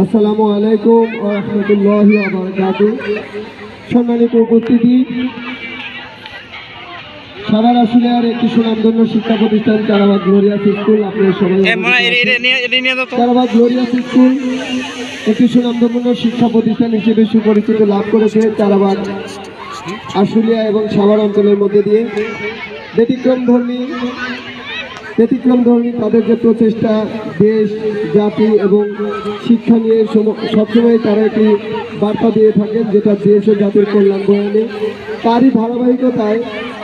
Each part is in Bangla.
আসসালামু আলাইকুম রহমতুল্লাহি আবরকাত সম্মানিত উপস্থিতি। আসলে আর একটি সুনামধন্য শিক্ষা প্রতিষ্ঠান চারাবাদ গ্লোরিয়াস স্কুল আপনার সবাই চারাবাদ গ্লোরিয়াস স্কুল একটি সুনামধন্য শিক্ষা প্রতিষ্ঠান হিসেবে সুপরিচিত লাভ করেছে চারাবাদ আশুলিয়া এবং সাভার অঞ্চলের মধ্যে দিয়ে। ব্যতিক্রম ধর্মী ব্যতিক্রম ধর্মী তাদের যে প্রচেষ্টা, দেশ, জাতি এবং শিক্ষা নিয়ে সম- সবসময় তারা একটি বার্তা দিয়ে থাকেন, যেটা দেশ ও জাতির কল্যাণ বয়ে তারই ধারাবাহিকতায়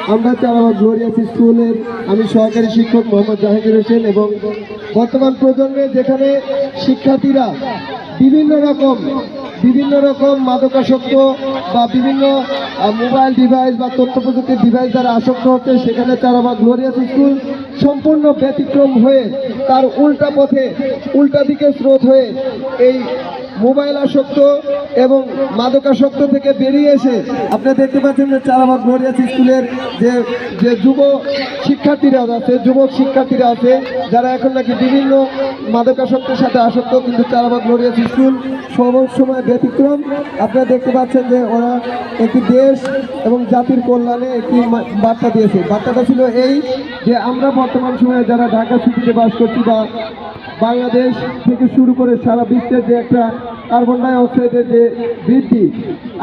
আমরা চারাবাদ গ্লোরিয়াস স্কুলের আমি সহকারী শিক্ষক মোহাম্মদ জাহাঙ্গীর হোসেন এবং বর্তমান প্রজন্মে যেখানে শিক্ষার্থীরা বিভিন্ন রকম বিভিন্ন রকম মাদকাসক্ত বা বিভিন্ন মোবাইল ডিভাইস বা তথ্য প্রযুক্তির ডিভাইস দ্বারা আসক্ত হচ্ছে, সেখানে তারা বা গ্লোরিয়াস স্কুল সম্পূর্ণ ব্যতিক্রম হয়ে তার উল্টা পথে, উল্টা দিকে স্রোত হয়ে এই মোবাইল আসক্ত এবং মাদকাসক্ত থেকে বেরিয়ে এসে আপনারা দেখতে পাচ্ছেন যে চারাবাগ গ্লোরিয়াস স্কুলের যে যে যুব শিক্ষার্থীরা আছে যুবক শিক্ষার্থীরা আছে, যারা এখন নাকি বিভিন্ন মাদকাসক্তের সাথে আসক্ত, কিন্তু চারাবাগ গ্লোরিয়াস স্কুল সব সময় ব্যতিক্রম। আপনারা দেখতে পাচ্ছেন যে ওরা একটি দেশ এবং জাতির কল্যাণে একটি বার্তা দিয়েছে। বার্তাটা ছিল এই যে আমরা বর্তমান সময়ে যারা ঢাকা সিটিতে বাস করছি বা বাংলাদেশ থেকে শুরু করে সারা বিশ্বের যে একটা কার্বন ডাই অক্সাইডের যে বৃদ্ধি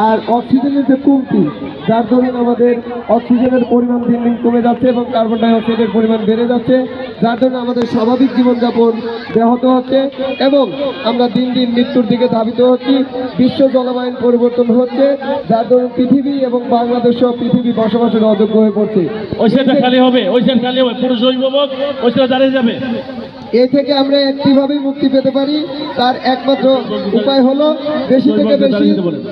আর অক্সিজেনের যে কমতি, যার দরুন আমাদের অক্সিজেনের পরিমাণ দিন দিন কমে যাচ্ছে এবং কার্বন ডাই অক্সাইডের পরিমাণ বেড়ে যাচ্ছে, যার জন্য আমাদের স্বাভাবিক জীবনযাপন ব্যাহত হচ্ছে এবং আমরা দিন দিন মৃত্যুর দিকে ধাবিত হচ্ছি, বিশ্ব জলবায়ু পরিবর্তন হচ্ছে, যার দরুন পৃথিবী এবং বাংলাদেশ সহ পৃথিবী বসবাসের অযোগ্য হয়ে পড়ছে। ওই সেটটা খালি হবে, ওই সেট খালি হবে পুরো জৈবক ওই সেটা দাঁড়িয়ে যাবে। এ থেকে আমরা একটিভাবেই মুক্তি পেতে পারি। তার একমাত্র উপায় হলো বেশি থেকে বেশি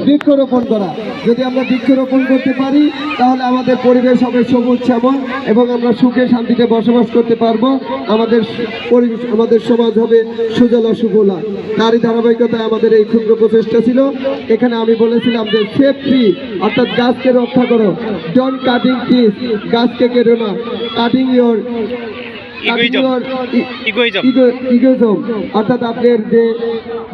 বৃক্ষরোপণ করা। যদি আমরা বৃক্ষরোপণ করতে পারি, তাহলে আমাদের পরিবেশ হবে সবুজ শ্যামল এবং আমরা সুখে শান্তিতে বসবাস করতে পারব। আমাদের পরিবেশ, আমাদের সমাজ হবে সুজলা সুফলা। তারই ধারাবাহিকতায় আমাদের এই ক্ষুদ্র প্রচেষ্টা ছিল। এখানে আমি বলেছিলাম যে সেফ ট্রি অর্থাৎ গাছকে রক্ষা করো। ডন কাটিং ট্রিজ গাছকে কেটো না কাটিং ইয়োর. ইগোইজম অর্থাৎ আপনার যে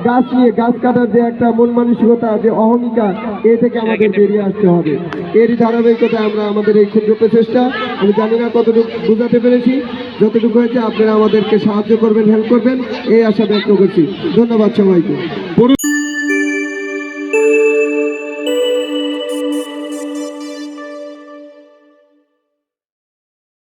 গাছ নিয়ে গাছ কাটার যে একটা মন মানসিকতা যে অহমিকা এ থেকে আমাদের বেরিয়ে আসতে হবে। এরই ধারাবাহিকতা আমরা আমাদের এই ক্ষুদ্র প্রচেষ্টা আমি জানি না কতটুকু বোঝাতে পেরেছি যতটুকু হয়েছে আপনারা আমাদেরকে সাহায্য করবেন হেল্প করবেন এই আশা ব্যক্ত করছি। ধন্যবাদ সবাইকে।